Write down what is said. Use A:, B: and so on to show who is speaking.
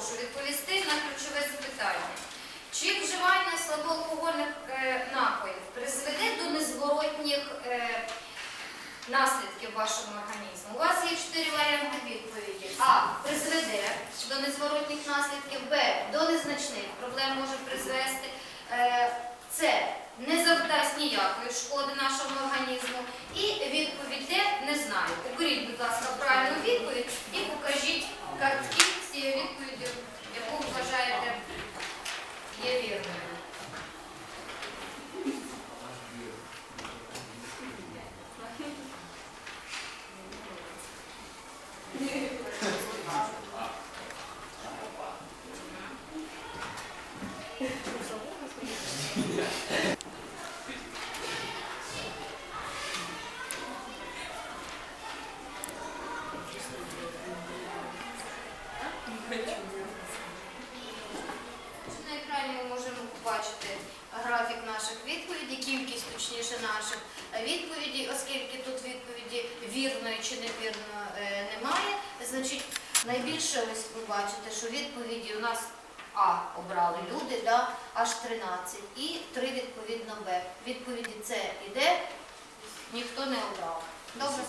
A: прошу відповісти на ключове запитання. Чи вживання слабоалкогольних е, напоїв призведе до незворотніх е, наслідків в вашому організму? У вас є чотири варіанти відповіді. А. Призведе до незворотних наслідків, Б. До незначних проблем може призвести. Е, С. Не завдасть ніякої шкоди нашому організму. І відповідь Д не знаю. Оберіть, будь ласка, Thank you. На екрані ми можемо побачити графік наших відповідей, кількість точніше наших відповідей, оскільки тут відповіді вірної чи невірної е, немає. Значить, найбільше ось ви бачите, що відповіді у нас А обрали люди, да, аж 13, і 3 відповідно Б. Відповіді С і Д ніхто не обрав. Добре?